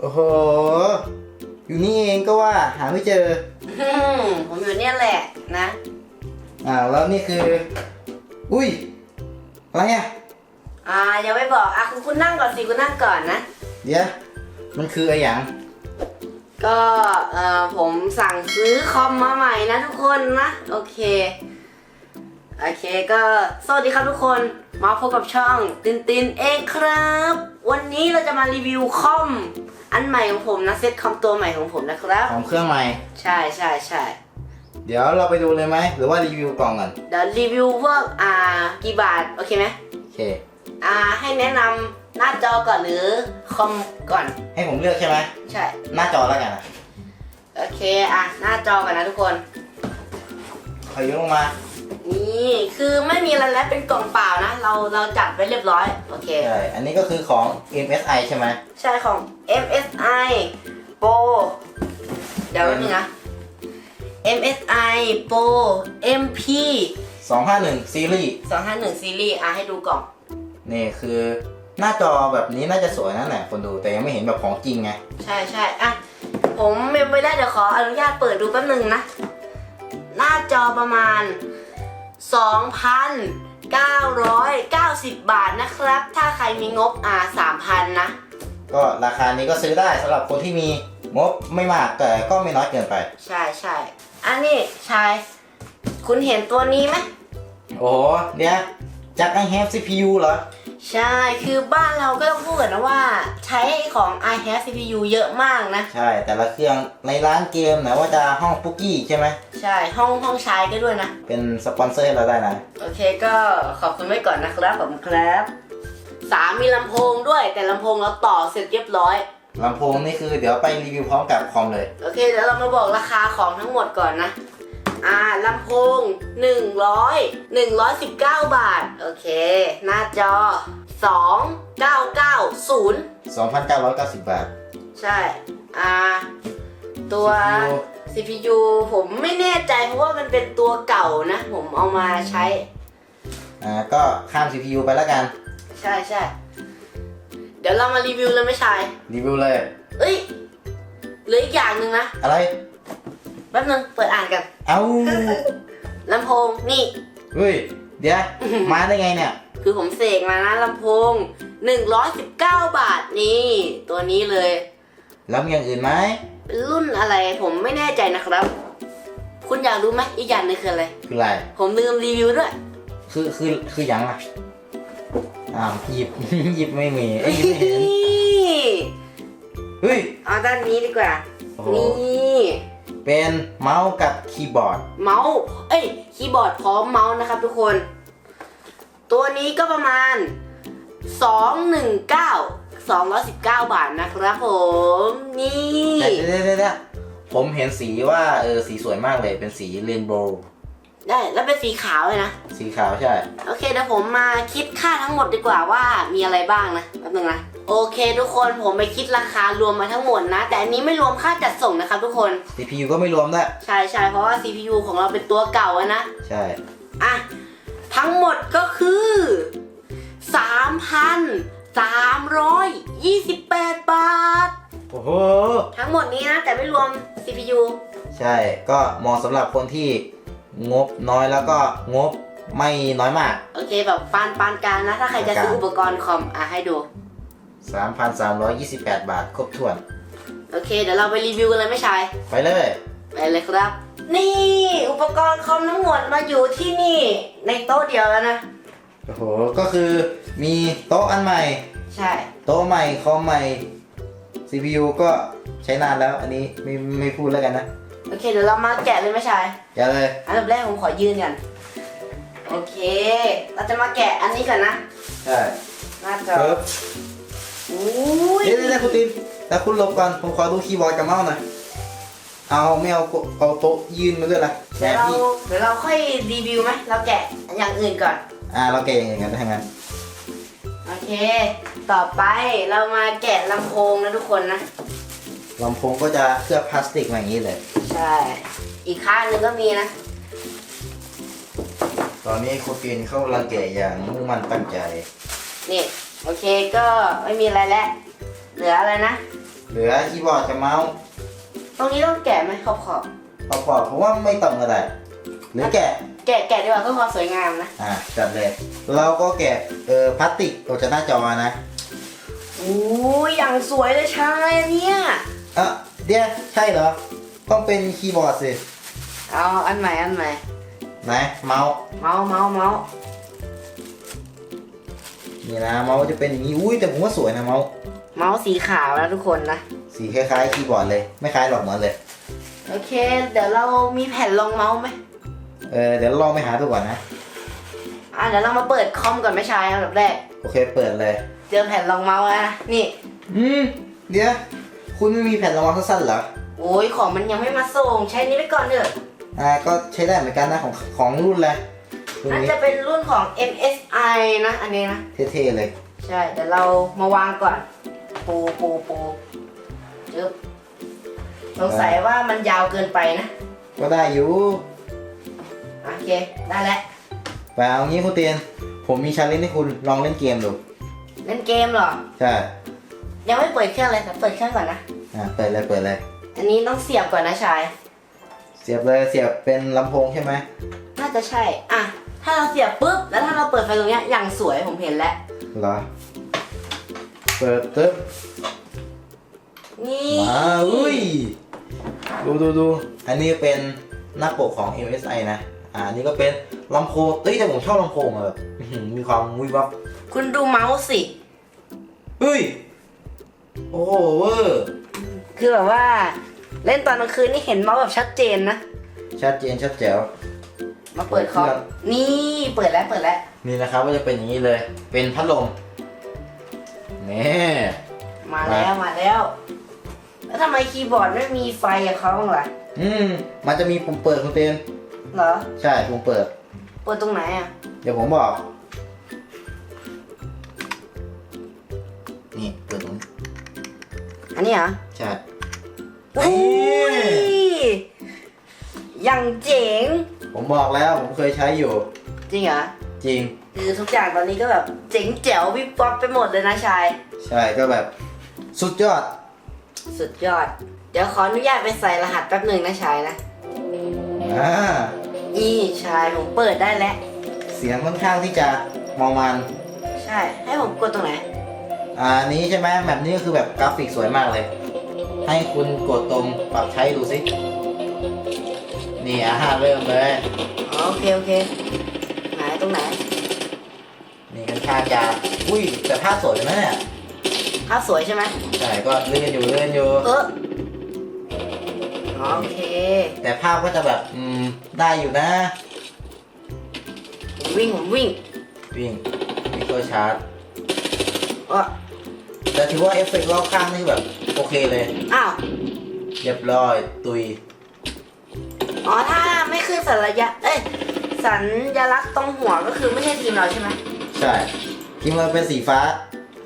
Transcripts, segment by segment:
โอ้โห อยู่นี่เองก็ว่าหาไม่เจอ อืมผมอยู่เนี่ยแหละนะ อ่าแล้วนี่คือ อุ้ย อะไรอะ อ่ายังไม่บอกอะคุณคุณนั่งก่อนสิคุณนั่งก่อนนะ เดี๋ยว มันคืออะไรอย่าง ก็เอ่อผมสั่งซื้อคอมมาใหม่นะทุกคนนะ โอเค โอเคก็สวัสดีครับทุกคน มาพบกับช่องตินตินเองครับ วันนี้เราจะมารีวิวคอม อันใหม่ของผมนะเซ็ตคอมตัวใหม่ของผมนะครับ ของเครื่องใหม่ ใช่ใช่ใช่เดี๋ยวเราไปดูเลยไหมหรือว่ารีวิวกล่องก่อนเดี๋ยวรีวิวพวกอ่ากี่บาทโอเคไหมโอเค อ่าให้แนะนำหน้าจอก่อนหรือคอมก่อน ให้ผมเลือกใช่ไหมใช่ หน้าจอแล้วกันนะโอเคอะหน้าจอก่อนนะทุกคนขอยกลงมา นี่คือไม่มีอะไรแล้วเป็นกล่องเปล่านะ เราเราจัดไว้เรียบร้อย โอเค ใช่ อันนี้ก็คือของ MSI ใช่ไหม ใช่ของ MSI Pro เดี๋ยวแป๊บนึงนะ MSI Pro MP 251 ซีรีส์ 251ซีรีส์อะให้ดูกล่อง นี่คือหน้าจอแบบนี้น่าจะสวยนั่นแหละคนดูแต่ยังไม่เห็นแบบของจริงไง ใช่ใช่อะ ผมเมมไม่ได้เดี๋ยวขออนุญาตเปิดดูแป๊บนึงนะ หน้าจอประมาณ 2,990 บาทนะครับ ถ้าใครมีงบอ่า3,000 นะ ก็ราคานี้ก็ซื้อได้สำหรับคนที่มีงบไม่มากแต่ก็ไม่น้อยเกินไป ใช่ใช่อันนี้ชาย คุณเห็นตัวนี้ไหมโอ้โหเดี๋ยวจาก I have CPU เหรอ ใช่คือบ้านเราก็ต้องพูดกันนะว่า ใช้ของ i have CPU เยอะมากนะ ใช่ แต่ละเครื่องในร้านเกมนะว่าจะห้องปุกกี้ใช่ไหม ใช่ห้องห้องใช้ก็ด้วยนะ เป็นสปอนเซอร์ให้เราได้นะ โอเคก็ขอบคุณไว้ก่อนนะครับผมครับสามมีลำโพงด้วยแต่ลำโพงเราต่อเสร็จเรียบร้อย ลำโพงนี่คือเดี๋ยวไปรีวิวพร้อมกับคอมเลย โอเคเดี๋ยวเรามาบอกราคาของทั้งหมดก่อนนะ อ่าลำโพง100 119 บาท โอเค หน้าจอ 2990 2,990 บาท ใช่ อ่า ตัว CPU CPU ผมไม่แน่ใจเพราะว่ามันเป็นตัวเก่านะ ผมเอามาใช้ อ่า ก็ข้าม CPU ไปแล้วกัน ใช่ใช่ เดี๋ยวเรามารีวิวเลยไหม่ชาย รีวิวเลย เอ้ยเหลืออีกอย่างหนึ่งนะ อะไรแป๊บนึงเปิดอ่านกันเอ้าลำโพงนี่ เฮ้ย เดี๋ยว มาได้ไงเนี่ย คือผมเสกมานะลำโพง 119 บาทนี่ ตัวนี้เลย แล้วมีอย่างอื่นไหมเป็นรุ่นอะไรผมไม่แน่ใจนะครับ คุณอยากรู้ไหมอีกอย่างหนึงคืออะไร คืออะไร ผมลืมรีวิวด้วย คือคือคือหยังอะอ้าวหยิบ หยิบไม่มีเอ้ยหยิบไม่เห็น นี่เฮ้ย เอาด้านนี้ดีกว่า โอ้โห นี่ เป็นเมาส์กับคีย์บอร์ด เมาส์ เอ้ย คีย์บอร์ดพร้อมเมาส์นะครับทุกคน ตัวนี้ก็ประมาณ 219 219 บาทนะครับผม นี่แต่เดี๋ยวเดี๋ยวเดี๋ยวผมเห็นสีว่าเออสีสวยมากเลยเป็นสีเรนโบว์ได้แล้วเป็นสีขาวเลยนะ สีขาวใช่ โอเคเดี๋ยวผมมาคิดค่าทั้งหมดดีกว่าว่ามีอะไรบ้างนะแป๊บนึงนะ โอเคทุกคนผมไปคิดราคารวมมาทั้งหมดนะ แต่อันนี้ไม่รวมค่าจัดส่งนะครับทุกคน CPU ก็ไม่รวมด้วย ใช่ใช่เพราะว่า CPU ของเราเป็นตัวเก่าอะนะ ใช่ อะ ทั้งหมดก็คือ 3,328 บาท โอ้โห ทั้งหมดนี้นะ แต่ไม่รวม CPU ใช่ ก็เหมาะสำหรับคนที่งบน้อยแล้วก็งบไม่น้อยมาก โอเคแบบปานปานกลางนะ ถ้าใครจะซื้ออุปกรณ์คอมอะให้ดู 3,328 บาท ครบถ้วน โอเค เดี๋ยวเราไปรีวิวกันเลยไม่ชาย ไปเลย ไปเลยครับ นี่อุปกรณ์คอมทั้งหมดมาอยู่ที่นี่ในโต๊ะเดียวแล้วนะ โอ้โห ก็คือมีโต๊ะอันใหม่ ใช่ โต๊ะใหม่ คอมใหม่ CPU ก็ใช้นานแล้ว อันนี้ไม่ไม่พูดแล้วกันนะ โอเค เดี๋ยวเรามาแกะเลยไม่ชาย อย่าเลย อันดับแรกผมขอยืนก่อน โอเค เราจะมาแกะอันนี้ก่อนนะ ใช่หน้าจอครับอุ้ ยเดี๋ยวเดี๋ยวเดี๋ยวคุณตินแล้วคุณหลบก่อนผมขอดูคีย์บอร์ดกับเมาส์หน่อยเอาไม่เอาโกเอาโต๊ะยืนมาด้วยล่ะแบเดี๋ยวบเรานี้เดี๋ยวเราค่อยรีวิวไหมเราแกะอย่างอื่นก่อน อ่าเราเก่งอย่างนั้นถ้างั้นโอเค ต่อไปเรามาแกะลำโพงนะทุกคนนะลำโพงก็จะเคลือบพลาสติกมาอย่างนี้เลย ใช่ อีกข้างหนึงก็มีนะ ตอนนี้คุณตินเข้ารังแกะอย่างมุ่งมั่นตั้งใจ นี่ โอเคก็ไม่มีอะไรแล้ว เหลืออะไรนะ เหลือคีย์บอร์ดกับเมาส์ตรงนี้ต้องแกะไหมขอบขอบประกอบผมว่าไม่ต้องก็ได้หรือแกะๆแกะแกะดีกว่าเพื่อความสวยงามนะ อ่าจัดเลย เราก็แกะเออพลาสติกออกจากหน้าจอนะโอ้ยอย่างสวยเลยชายอันเนี่ยอะเดี๋ยวใช่เหรอ ต้องเป็นคีย์บอร์ดสิ เอาอันใหม่อันใหม่ไหนเมาส์ เมาส์เมาส์เมาส์ นี่นะเมาส์จะเป็นอย่างนี้อุ้ยแต่ผมว่าสวยนะเมาส์เมาส์สีขาวนะทุกคนนะ สีคล้ายๆคีย์บอร์ดเลย ไม่คล้ายหรอกเหมือนเลย โอเค เดี๋ยวเรามีแผ่นรองเมาส์ไหมเออเดี๋ยวลองไปหาดูก่อนนะ อะเดี๋ยวเรามาเปิดคอมก่อนไหมชายอันดับแรก โอเคเปิดเลย เจอแผ่นรองเมาส์แล้วนะนี่ อืมเดี๋ยวคุณไม่มีแผ่นรองเมาส์สั้นๆเหรอ โอ้ยของมันยังไม่มาส่ง ใช้นี้ไปก่อนเถอะอ่าก็ใช้ได้เหมือนกันนะของของรุ่นอะไร รุ่นน่านี้จะเป็นรุ่นของ MSI นะ อันนี้นะ เท่ๆเลย ใช่เดี๋ยวเรามาวางก่อน ปูปูปูจึ๊บสงสัยว่ามันยาวเกินไปนะก็ได้อยู่โอเคได้แล้วแต่เอางี้คุณเตียน ผมมีชาเลนจ์ให้คุณลองเล่นเกมดูเล่นเกมเหรอ ใช่ยังไม่เปิดเครื่องเลยแต่เปิดเครื่องก่อนนะ อ่าเปิดเลยเปิดเลย อันนี้ต้องเสียบก่อนนะชาย เสียบเลยเสียบเป็นลำโพงใช่ไหมน่าจะใช่ อะ ถ้าเราเสียบปุ๊บ แล้วถ้าเราเปิดไฟตรงเนี้ยอย่างสวยผมเห็นแล้ว เหรอเปิดตึ๊บนี่มาอุ้ย ดูดูดูอันนี้เป็นหน้าปกของ MSI นะ อ่านี่ก็เป็นลำโพงเอ้ยแต่ผมชอบลำโพงอะแบบอื้อหือมีความวิบวับคุณดูเมาส์สิ เฮ้ย โอ้โหเวอร์คือแบบว่า เล่นตอนกลางคืนนี่เห็นเมาส์แบบชัดเจนนะ ชัดเจนชัดแจ๋ว มาเปิดคอมเปิดเครื่องนี่เปิดแล้วเปิดแล้วนี่นะครับก็จะเป็นอย่างนี้เลย เป็นพัดลมนี่มาแล้วมาแล้ว แล้วทำไมคีย์บอร์ดไม่มีไฟกับเขาบ้างล่ะอืมมันจะมีปุ่มเปิดคุณเตนเหรอ ใช่ปุ่มเปิด เปิดตรงไหนอะ เดี๋ยวผมบอก นี่เปิดตรงนี้อันนี้เหรอ ใช่อุ้ยอย่างเจ๋ง ผมบอกแล้วผมเคยใช้อยู่ จริงเหรอจริง คือทุกอย่างตอนนี้ก็แบบเจ๋งแจ๋ววิบวับไปหมดเลยนะชาย ใช่ก็แบบ สุดยอด สุดยอด เดี๋ยวขออนุญาตไปใส่รหัสแป๊บหนึ่งนะชายนะ อ่า นี่ชายผมเปิดได้แล้ว เสียงค่อนข้างที่จะมองมัน ใช่ ให้ผมกดตรงไหน อ่านี้ใช่ไหมแบบนี้ก็คือแบบกราฟิกสวยมากเลย ให้คุณกดตรงปรับใช้ดูสิ นี่อ่าเริ่มเลย อ๋อโอเคโอเคไหนตรงไหนนี่ค่อนข้างจะอุ้ยแต่ภาพสวยนะเนี่ยภาพสวยใช่ไหมใช่ก็เลื่อนอยู่เลื่อนอยู่ เอออ๋อโอเค แต่ภาพก็จะแบบอืมได้อยู่นะ ผมวิ่งผมวิ่งวิ่งวิ่งตัวชาร์จเออแต่ถือว่าเอฟเฟกต์รอบข้างนี่แบบโอเคเลย อ้าว เรียบร้อยตุย อ๋อถ้าไม่ขึ้นสัญญาเอ้ยสัญลักษณ์ตรงหัวก็คือไม่ใช่ทีมเราใช่ไหมใช่ทีมเราเป็นสีฟ้า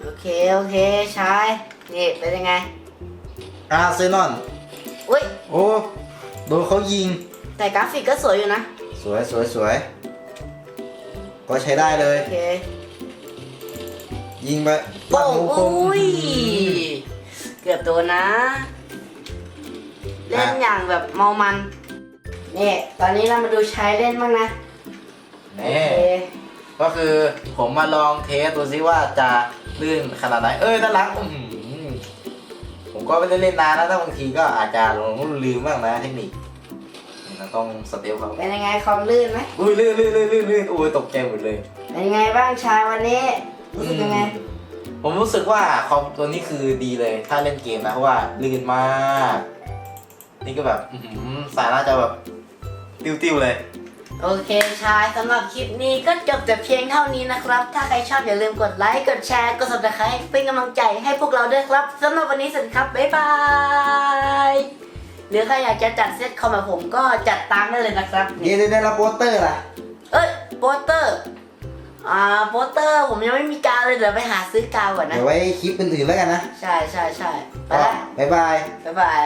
โอเคโอเคชายนี่เป็นยังไงอาร์เซนอลอุ้ยโอ้โดนเขายิง แต่กราฟิกก็สวยอยู่นะ สวยสวยสวยก็ใช้ได้เลย โอเค ยิงไปโป่งโป่งอุ้ยเกือบโดนนะ เล่นอย่างแบบเมามัน นี่ตอนนี้เรามาดูชายเล่นบ้างนะโอนี่เคก็คือผมมาลองเทสดูซิว่าจะลื่นขนาดไหน เอ้ยน่ารักอื้อหือผมก็ไม่ได้เล่นนานแล้วถ้าบางทีก็อาจจะหลงลืมบ้างนะเทคนิคเราต้องสเตลเขาเป็นยังไงคอมลื่นไหมอุ้ยลื่นลื่นลื่นลื่นลื่นโอ้ยตกใจหมดเลย เป็นยังไงบ้างชายวันนี้รู้สึกยังไงผมรู้สึกว่าคอมตัวนี้คือดีเลย ถ้าเล่นเกมนะเพราะว่าลื่นมาก นี่ก็แบบอื้อหือสายน่าจะแบบ ติ้วๆเลย โอเคชายสำหรับคลิปนี้ก็จบแต่เพียงเท่านี้นะครับ ถ้าใครชอบอย่าลืมกดไลค์กดแชร์กด subscribe เป็นกำลังใจให้พวกเราด้วยครับสำหรับวันนี้สวัสดีครับบ๊ายบายหรือใครอยากจะจัดเซตคอมแบบผมก็จัดตามได้เลยนะครับเดี๋ยวได้รับโปสเตอร์ล่ะ เอ้ยโปสเตอร์อ่าโปสเตอร์ผมยังไม่มีกาวเลยเดี๋ยวไปหาซื้อกาวก่อนนะ เดี๋ยวไว้คลิปอื่นๆแล้วกันนะ ใช่ใช่ใช่ไปก็ละบ๊ายบาย บ๊ายบาย